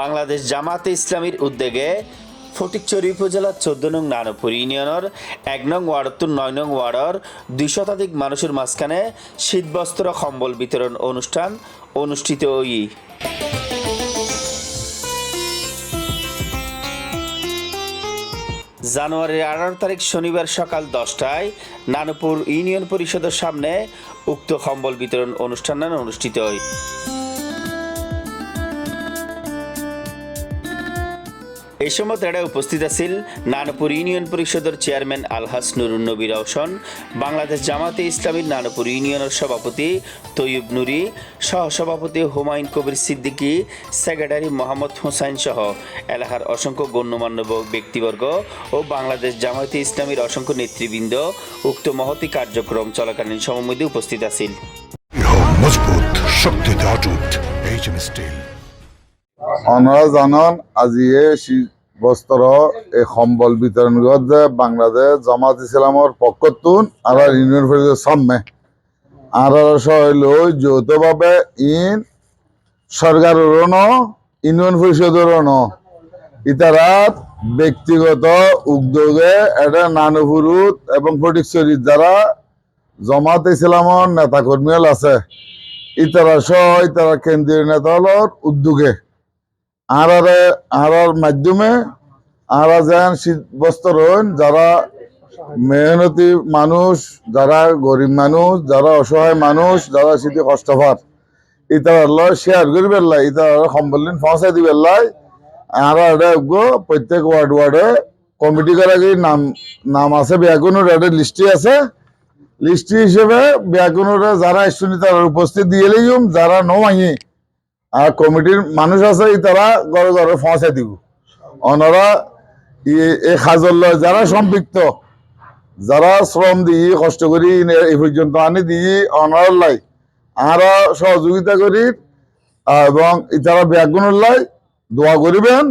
বাংলাদেশ জামাতে ইসলামীর উদ্যোগে ফটিকচুরি উপজেলার চোদ্দ নং নানপুর ইউনিয়নের এক নং ওয়ার্ডতুর নয় নং ওয়ার্ডর দুই শতাধিক মানুষের মাঝখানে শীতবস্ত্র কম্বল বিতরণ অনুষ্ঠান অনুষ্ঠিত ওই জানুয়ারির আঠারো তারিখ শনিবার সকাল দশটায় নানপুর ইউনিয়ন পরিষদের সামনে উক্ত কম্বল বিতরণ অনুষ্ঠান অনুষ্ঠিত হয়। এই সময় তারা উপস্থিত আছিল নানপুর ইউনিয়ন পরিষদের চেয়ারম্যান আলহাস নুরুন নবী রওশন বাংলাদেশ জামাতে ইসলামীর নানপুর ইউনিয়নের সভাপতি তৈয়ব নুরি সহসভাপতি হুমায়ুন কবির সিদ্দিকী সেক্রেটারি মোহাম্মদ হোসাইন সহ এলাকার অসংখ্য গণ্যমান্য ব্যক্তিবর্গ ও বাংলাদেশ জামাতে ইসলামীর অসংখ্য নেতৃবৃন্দ উক্ত মহতি কার্যক্রম চলাকালীন সমমধ্যে উপস্থিত আছিল মজবুত শক্তিতে অটুট এইচএম স্টিল আপনারা জানান আজি বস্ত্র, এই সম্বল বিতরণ যে বাংলাদেশ জামাত ইসলামর পক্ষতুন আর ইউনিয়ন পরিষদের সামনে আর লৈ যৌথভাবে ইন সরকারেরও ন ইউনিয়ন পরিষদেরও ন ইতারাত ব্যক্তিগত উদ্যোগে এটা নানুপুরুত এবং ফটিকচুরিত যারা জামাত ইসলামর নেতাকর্মীল আছে। ইতারা সহ ইতারা কেন্দ্রীয় নেতা উদ্যোগে। আর আর মাধ্যমে আর যেন শীত বস্ত্র হন যারা মেহনতি মানুষ, যারা গরিব মানুষ, যারা অসহায় মানুষ, যারা শীতে কষ্ট পার ইতার লয় শেয়ার করি পেলাই ইতার সম্বলিন পৌঁছাই দি পেলাই আর প্রত্যেক ওয়ার্ড ওয়ার্ডে কমিটি করা নাম নাম আছে ব্যাগুনের একটা লিস্টি আছে। লিস্টি হিসেবে ব্যাগুনের যারা শুনি উপস্থিত দিয়ে যারা নমাহি আর কমিটির মানুষ আছে তারা ঘরে ঘরে পৌঁছে দিব। ওনারা এই সাজর লয় যারা সম্পৃক্ত, যারা শ্রম দিয়ে, কষ্ট করি এই পর্যন্ত আনি দিয়ে অনার লাই আর সহযোগিতা করি এবং তারা ব্যাগুনের লাই দোয়া করিবেন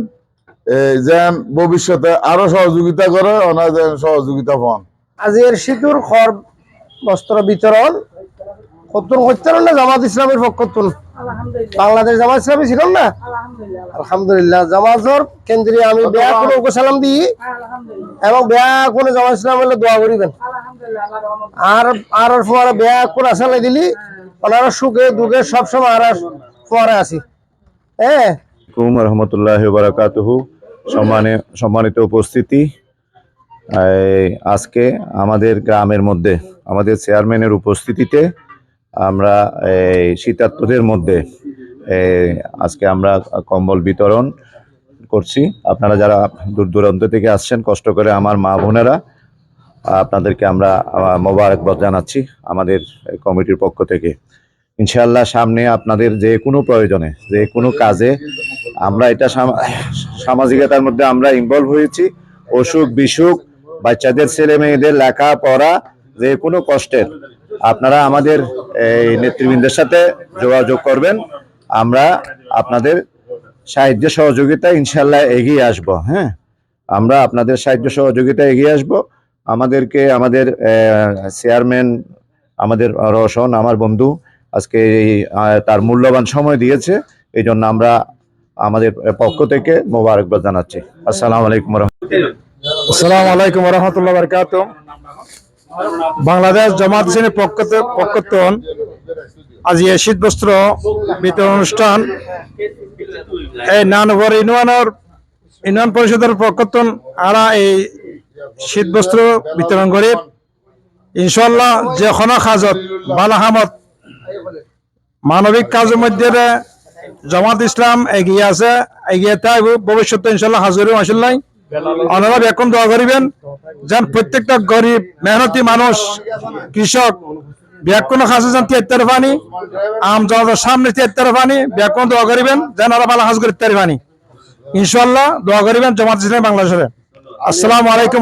যেন ভবিষ্যতে আরও সহযোগিতা করে ওনার যেন সহযোগিতা পান। আজকের সিঁদুর, খড়, বস্ত্র বিতরণ হচ্ছে না জামাত ইসলামের পক্ষতুন বাংলাদেশ জামাত ইসলামী ছিল না? আলহামদুলিল্লাহ। জামাতর কেন্দ্রীয় আমি বেয়া কোনো উপসালাম দিই এবং বেয়া কোনো জামাত ইসলাম হলে দোয়া করিবেন। আর আর ফোয়ারা বেয়া কোনো আসালাই দিলি ওনারা সুখে দুঃখে সবসময় আর ফোয়ারা আসি হ্যাঁ আলাইকুম রহমতুল্লাহ বারাকাতুহু। সম্মানে সম্মানিত উপস্থিতি। এই আজকে আমাদের গ্রামের মধ্যে আমাদের চেয়ারম্যানের উপস্থিতিতে আমরা, এই, শীতার্থদের মধ্যে আজকে আমরা কম্বল বিতরণ করছি। আপনারা যারা দূর দূরান্ত থেকে আসছেন, কষ্ট করে আমার মা বোনেরা, আপনাদেরকে আমরা মোবারকবাদ জানাচ্ছি আমাদের কমিটির পক্ষ থেকে। ইনশাআল্লাহ সামনে আপনাদের যে কোনো প্রয়োজনে, যে কোনো কাজে আমরা এটা সামাজিকতার মধ্যে আমরা ইনভলভ হয়েছি। অসুখ বিসুখ, বাচ্চাদের ছেলে মেয়েদের লেখা পড়া যে কোনো কষ্টের, আপনারা আমাদের এই নেতৃবৃন্দের সাথে যোগাযোগ করবেন। আমরা আপনাদের সাহায্য সহযোগিতা ইনশাল্লাহ এগিয়ে আসব হ্যাঁ? আমরা আপনাদের সাহায্য সহযোগিতা এগিয়ে আসব। আমাদেরকে, আমাদের চেয়ারম্যান, আমাদের রোশন, আমার বন্ধু আজকে এই তার মূল্যবান সময় দিয়েছে। এই জন্য আমরা আমাদের পক্ষ থেকে মোবারকবাদ জানাচ্ছি। আসসালামু আলাইকুম আসসালামু আলাইকুম রহমতুল্লাহ বরকাত বাংলাদেশ জামাত পক্ষতে পক্ষতন, আজ এই শীত বস্ত্র বিতরণ অনুষ্ঠান, এই নানগর ইউনিয়নের ইউনিয়ন পরিষদের পক্ষতন আরা এই শীত বস্ত্র বিতরণ করি। ইনশাল্লাহ যে কোনো কাজত বালাহামত, মানবিক কাজের মধ্যে জামাত ইসলাম এগিয়ে আছে, এগিয়ে থাকব ভবিষ্যতে ইনশাল্লাহ হাজির মাসাল্লাহ ওনারা এখন দোয়া করিবেন। যেন প্রত্যেকটা গরিব, মেহনতি মানুষ, কৃষক ব্যাকুণ খাসে যেন তিয়াত্তর পানি, আম জনতার সামনে তিয়াত্তর পানি ব্যাকুণ দোয়া করিবেন, যেন ওরা ভালো হাজ করে পানি। ইনশাল্লাহ দোয়া করিবেন জামাত বাংলাদেশের। আসসালামু আলাইকুম